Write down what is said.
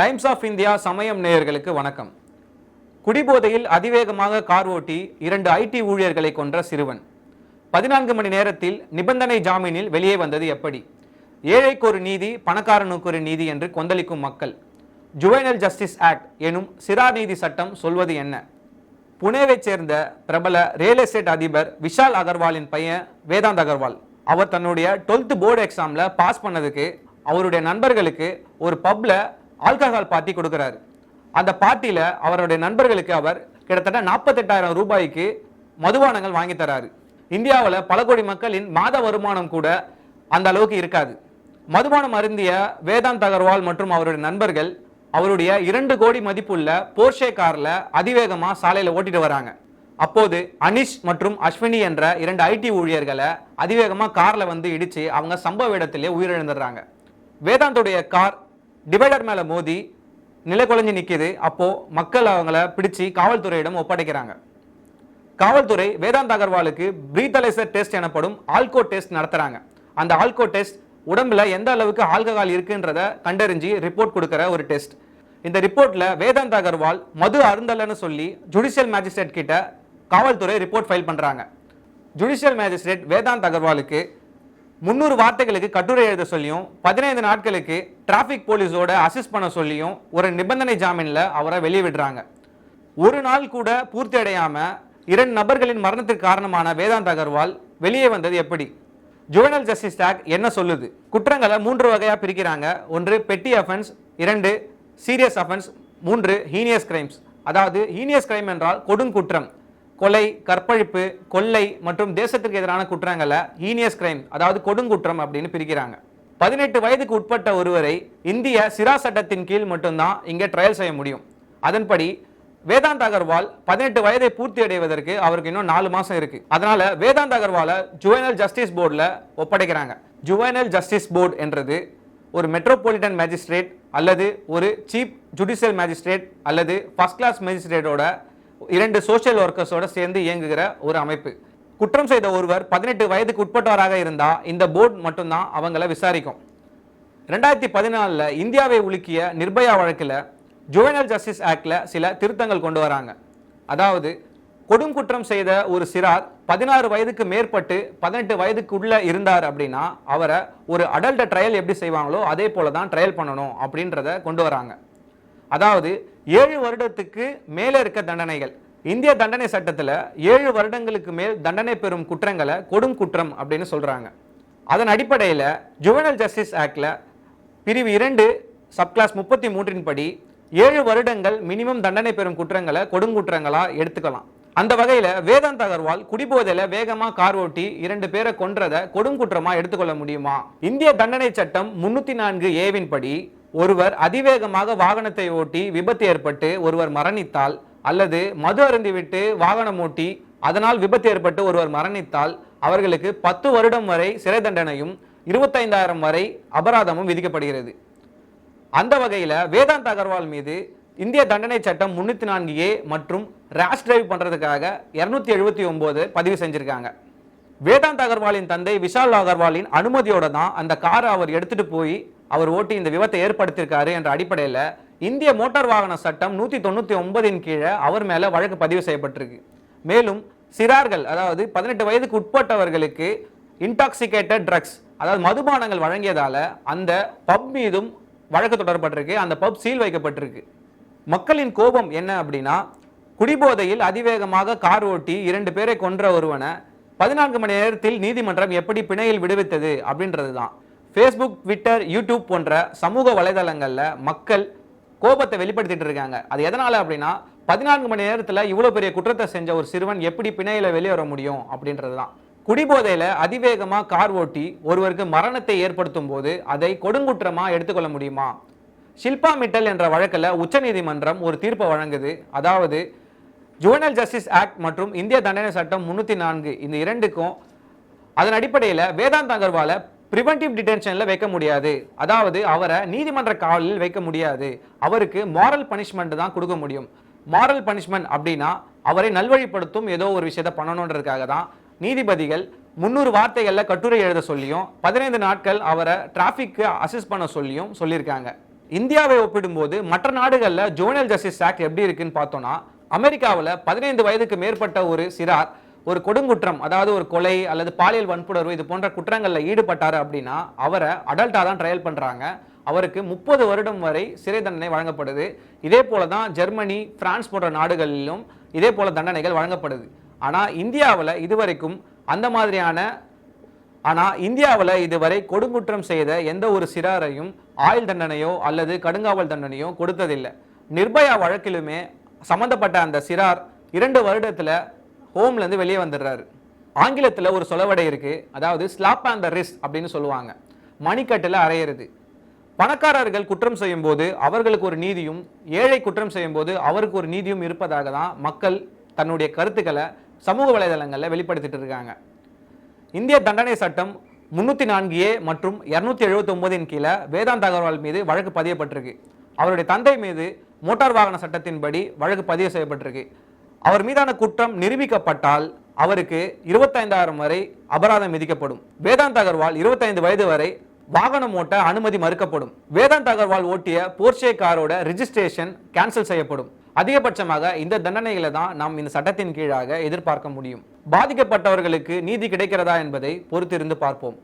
Times of India சமயம் நேயர்களுக்கு வணக்கம். குடிபோதையில் அதிவேகமாக கார் ஓட்டி இரண்டு ஐடி ஊழியர்களை கொன்ற சிறுவன். பதினான்கு மணி நேரத்தில் நிபந்தனை ஜாமீனில் வெளியே வந்தது எப்படி? ஏழைக்கு ஒரு நீதி பணக்காரனுக்கு ஒரு நீதி என்று கொந்தளிக்கும் மக்கள். ஜுவைனல் ஜஸ்டிஸ் ஆக்ட் எனும் சிறார் நீதி சட்டம் சொல்வது என்ன? புனேவைச் சேர்ந்த பிரபல ரியல் எஸ்டேட் அதிபர் விஷால் அகர்வாலின் பையன் வேதாந்த் அகர்வால். அவர் தன்னுடைய 12th போர்டு எக்ஸாமில் பாஸ் பண்ணதுக்கு அவருடைய நண்பர்களுக்கு ஒரு பப்ல ஆல்கஹால் பார்ட்டி கொடுக்குறாரு. அந்த பார்ட்டியில் அவருடைய நண்பர்களுக்கு அவர் கிட்டத்தட்ட நாற்பத்தெட்டாயிரம் ரூபாய்க்கு மதுபானங்கள் வாங்கி தராரு. இந்தியாவில் பல கோடி மக்களின் மாத வருமானம் கூட அந்த அளவுக்கு இருக்காது. மதுபானம் அருந்திய வேதாந்த் அகர்வால் மற்றும் அவருடைய நண்பர்கள் அவருடைய இரண்டு கோடி மதிப்புள்ள போர்ஷே காரில் அதிவேகமாக சாலையில் ஓட்டிட்டு வராங்க. அப்போது அனிஷ் மற்றும் அஸ்வினி என்ற இரண்டு ஐடி ஊழியர்களை அதிவேகமாக காரில் வந்து இடித்து அவங்க சம்பவ இடத்திலே உயிரிழந்துடுறாங்க. வேதாந்தோடைய கார் டிவைடர் மேலே மோதி நிலை குலைஞ்சி நிற்கிது அப்போது மக்கள் அவங்கள பிடிச்சு காவல்துறையிடம் ஒப்படைக்கிறாங்க. காவல்துறை வேதாந்த் அகர்வாலுக்கு பிரீத்தலைசர் டெஸ்ட் எனப்படும் ஆல்கோ டெஸ்ட் நடத்துகிறாங்க அந்த ஆல்கோ டெஸ்ட் உடம்புல எந்த அளவுக்கு ஆல்கஹால் இருக்குன்றத கண்டறிஞ்சு ரிப்போர்ட் கொடுக்குற ஒரு டெஸ்ட் இந்த ரிப்போர்ட்டில் வேதாந்த் அகர்வால் மது அருந்தலைன்னு சொல்லி ஜுடிஷியல் மேஜிஸ்ட்ரேட் கிட்ட காவல்துறை ரிப்போர்ட் ஃபைல் பண்ணுறாங்க ஜுடிஷியல் மேஜிஸ்ட்ரேட் வேதாந்த் அகர்வாலுக்கு முந்நூறு வார்த்தைகளுக்கு கட்டுரை எழுத சொல்லியும் பதினைந்து நாட்களுக்கு டிராஃபிக் போலீஸோட அசிஸ்ட் பண்ண சொல்லியும் ஒரு நிபந்தனை ஜாமீனில் அவரை வெளியே விடுறாங்க. ஒரு நாள் கூட பூர்த்தி அடையாமல் இரண்டு நபர்களின் மரணத்திற்கு காரணமான வேதாந்த் அகர்வால் வெளியே வந்தது எப்படி? ஜுவனல் ஜஸ்டிஸ் ஆக்ட் என்ன சொல்லுது? குற்றங்களை மூன்று வகையாக பிரிக்கிறாங்க. ஒன்று பெட்டி அஃபென்ஸ் இரண்டு சீரியஸ் அஃபென்ஸ் மூன்று ஹீனியஸ் கிரைம்ஸ் அதாவது ஹீனியஸ் கிரைம் என்றால் கொடுங்குற்றம் கொலை கற்பழிப்பு கொள்ளை மற்றும் தேசத்திற்கு எதிரான குற்றங்களை ஹீனியஸ் கிரைம் அதாவது கொடுங்குற்றம் அப்படின்னு பிரிக்கிறாங்க. பதினெட்டு வயதுக்கு உட்பட்ட ஒருவரை இந்திய சிரா சட்டத்தின் கீழ் மட்டும்தான் இங்கே ட்ரையல் செய்ய முடியும். அதன்படி வேதாந்த் அகர்வால் பதினெட்டு வயதை பூர்த்தி அடைவதற்கு அவருக்கு இன்னும் நாலு மாதம் இருக்கு. அதனால வேதாந்த் அகர்வாலை ஜுவைனல் ஜஸ்டிஸ் போர்டில் ஒப்படைக்கிறாங்க. ஜுவைனல் ஜஸ்டிஸ் போர்டு என்றது ஒரு மெட்ரோபாலிட்டன் மேஜிஸ்ட்ரேட் அல்லது ஒரு சீப் ஜுடிஷியல் மேஜிஸ்ட்ரேட் அல்லது ஃபர்ஸ்ட் கிளாஸ் மேஜிஸ்ட்ரேட்டோட இரண்டு சோஷியல் ஒர்க்கர்ஸோட சேர்ந்து இயங்குகிற ஒரு அமைப்பு. குற்றம் செய்த ஒருவர் பதினெட்டு வயதுக்கு உட்பட்டவராக இருந்தால் இந்த போர்டு மட்டும்தான் அவங்கள விசாரிக்கும். ரெண்டாயிரத்தி பதினாலில் இந்தியாவை உலுக்கிய நிர்பயா வழக்கில் ஜுவனல் ஜஸ்டிஸ் ஆக்டில் சில திருத்தங்கள் கொண்டு வராங்க. அதாவது கொடும் குற்றம் செய்த ஒரு சிறார் பதினாறு வயதுக்கு மேற்பட்டு பதினெட்டு வயதுக்குள்ளே இருந்தார் அப்படின்னா அவரை ஒரு அடல்ட் ட்ரையல் எப்படி செய்வாங்களோ அதே போல தான் ட்ரையல் பண்ணணும் அப்படின்றத கொண்டு வராங்க. அதாவது ஏழு வருடத்துக்கு மேலே இருக்க தண்டனைகள். இந்திய தண்டனை சட்டத்தில் ஏழு வருடங்களுக்கு மேல் தண்டனை பெறும் குற்றங்களை கொடும் குற்றம் அப்படின்னு சொல்கிறாங்க அதன் அடிப்படையில் ஜுவனல் ஜஸ்டிஸ் ஆக்டில் பிரிவு இரண்டு சப்கிளாஸ் முப்பத்தி மூன்றின் படி ஏழு வருடங்கள் மினிமம் தண்டனை பெறும் குற்றங்களை கொடுங்குற்றங்களாக எடுத்துக்கலாம். அந்த வகையில் வேதாந்த் அகர்வால் குடிபோதையில் வேகமாக கார் ஓட்டி இரண்டு பேரை கொன்றதை கொடுங்குற்றமாக எடுத்துக்கொள்ள முடியுமா? இந்திய தண்டனை சட்டம் முன்னூற்றி நான்கு ஏவின் படி ஒருவர் அதிவேகமாக வாகனத்தை ஓட்டி விபத்து ஏற்பட்டு ஒருவர் மரணித்தால் அல்லது மது அருந்திவிட்டு வாகனம் ஓட்டி அதனால் விபத்து ஏற்பட்டு ஒருவர் மரணித்தால் அவர்களுக்கு பத்து வருடம் வரை சிறை தண்டனையும் இருபத்தைந்தாயிரம் வரை அபராதமும் விதிக்கப்படுகிறது. அந்த வகையில் வேதாந்த் அகர்வால் மீது இந்திய தண்டனை சட்டம் முன்னூற்றி நான்கு ஏ மற்றும் ரேஷ் டிரைவ் பண்ணுறதுக்காக இரநூத்தி எழுபத்தி ஒம்பது பதிவு செஞ்சுருக்காங்க. வேதாந்த் அகர்வாலின் தந்தை விஷால் அகர்வாலின் அனுமதியோடு தான் அந்த காரை அவர் எடுத்துட்டு போய் அவர் ஓட்டி இந்த விபத்தை ஏற்படுத்தியிருக்காரு என்ற அடிப்படையில் இந்திய மோட்டார் வாகன சட்டம் நூற்றி தொண்ணூற்றி ஒன்பதின் கீழே அவர் மேலே வழக்கு பதிவு செய்யப்பட்டிருக்கு. மேலும் சிறார்கள் அதாவது பதினெட்டு வயதுக்கு உட்பட்டவர்களுக்கு இன்டாக்சிகேட்டட் ட்ரக்ஸ் அதாவது மதுபானங்கள் வழங்கியதால் அந்த பப் மீதும் வழக்கு தொடரப்பட்டிருக்கு அந்த பப் சீல் வைக்கப்பட்டிருக்கு. மக்களின் கோபம் என்ன அப்படின்னா குடிபோதையில் அதிவேகமாக கார் ஓட்டி இரண்டு பேரை கொன்ற ஒருவனை பதினான்கு மணி நேரத்தில் நீதிமன்றம் எப்படி பிணையில் விடுவித்தது அப்படின்றது தான் ஃபேஸ்புக் ட்விட்டர் யூடியூப் போன்ற சமூக வலைதளங்களில் மக்கள் கோபத்தை வெளிப்படுத்திட்டு இருக்காங்க. அது எதனால அப்படின்னா பதினான்கு மணி நேரத்தில் இவ்வளோ பெரிய குற்றத்தை செஞ்ச ஒரு சிறுவன் எப்படி பிணையில் வெளியே வர முடியும் அப்படின்றது தான் குடிபோதையில் அதிவேகமாக கார் ஓட்டி ஒருவருக்கு மரணத்தை ஏற்படுத்தும் போது அதை கொடுங்குற்றமாக எடுத்துக்கொள்ள முடியுமா? ஷில்பா மிட்டல் என்ற வழக்கில் உச்சநீதிமன்றம் ஒரு தீர்ப்பை வழங்குது. அதாவது ஜுவனல் ஜஸ்டிஸ் ஆக்ட் மற்றும் இந்திய தண்டனை சட்டம் முன்னூற்றி நான்கு இந்த இரண்டுக்கும் அதன் அடிப்படையில் வேதாந்த் அகர்வாலை ப்ரிவென்டிவ் டிடென்ஷனில் வைக்க முடியாது. அதாவது அவரை நீதிமன்ற காவலில் வைக்க முடியாது. அவருக்கு மாரல் பனிஷ்மெண்ட் தான் கொடுக்க முடியும். மாரல் பனிஷ்மெண்ட் அப்படின்னா அவரை நல்வழிப்படுத்தும் ஏதோ ஒரு விஷயத்தை பண்ணணுன்றதுக்காக தான் நீதிபதிகள் முந்நூறு வார்த்தைகளில் கட்டுரை எழுத சொல்லியும் பதினைந்து நாட்கள் அவரை டிராஃபிக்கு அசிஸ்ட் பண்ண சொல்லியும் சொல்லியிருக்காங்க. இந்தியாவை ஒப்பிடும்போது மற்ற நாடுகளில் ஜோனல் ஜஸ்டிஸ் ஆக்ட் எப்படி இருக்குன்னு பார்த்தோன்னா அமெரிக்காவில் பதினைந்து வயதுக்கு மேற்பட்ட ஒரு சிறார் ஒரு கொடுங்குற்றம் அதாவது ஒரு கொலை அல்லது பாலியல் வன்புணர்வு இது போன்ற குற்றங்களில் ஈடுபட்டார் அப்படின்னா அவரை அடல்ட்டாக தான் ட்ரையல் பண்ணுறாங்க அவருக்கு முப்பது வருடம் வரை சிறை தண்டனை வழங்கப்படுது. இதே போல தான் ஜெர்மனி பிரான்ஸ் போன்ற நாடுகளிலும் இதே போல தண்டனைகள் வழங்கப்படுது. ஆனால் இந்தியாவில் இதுவரைக்கும் அந்த மாதிரியான ஆனால் இந்தியாவில் இதுவரை கொடுங்குற்றம் செய்த எந்த ஒரு சிறாரையும் ஆயுள் தண்டனையோ அல்லது கடுங்காவல் தண்டனையோ கொடுத்ததில்லை. நிர்பயா வழக்கிலுமே சம்மந்தப்பட்ட அந்த சிறார் இரண்டு வருடத்தில் ஹோம்லேருந்து வெளியே வந்துடுறாரு. ஆங்கிலத்தில் ஒரு சொலவடை இருக்குது அதாவது ஸ்லாப் ஆன் த ரிஸ் அப்படின்னு சொல்லுவாங்க. மணிக்கட்டில் அறையிறது பணக்காரர்கள் குற்றம் செய்யும்போது அவர்களுக்கு ஒரு நீதியும் ஏழை குற்றம் செய்யும்போது அவருக்கு ஒரு நீதியும் இருப்பதாக தான் மக்கள் தன்னுடைய கருத்துக்களை சமூக வலைதளங்களில் வெளிப்படுத்திட்டு இருக்காங்க. இந்திய தண்டனை சட்டம் முன்னூற்றி நான்கு ஏ மற்றும் இரநூத்தி எழுபத்தி ஒன்பதின் கீழே வேதாந்த் அகர்வால் மீது வழக்கு பதியப்பட்டிருக்கு. அவருடைய தந்தை மீது மோட்டார் வாகன சட்டத்தின்படி வழக்கு பதிவு செய்யப்பட்டிருக்கு. அவர் மீதான குற்றம் நிரூபிக்கப்பட்டால் அவருக்கு இருபத்தைந்தாயிரம் வரை அபராதம் விதிக்கப்படும். வேதாந்த் அகர்வால் இருபத்தைந்து வயது வரை வாகனம் ஓட்ட அனுமதி மறுக்கப்படும். வேதாந்த் அகர்வால் ஓட்டிய போர்ஷே காரோட ரிஜிஸ்ட்ரேஷன் கேன்சல் செய்யப்படும். அதிகபட்சமாக இந்த தண்டனைகளை தான் நாம் இந்த சட்டத்தின் கீழாக எதிர்பார்க்க முடியும். பாதிக்கப்பட்டவர்களுக்கு நீதி கிடைக்கிறதா என்பதை பொறுத்திருந்து பார்ப்போம்.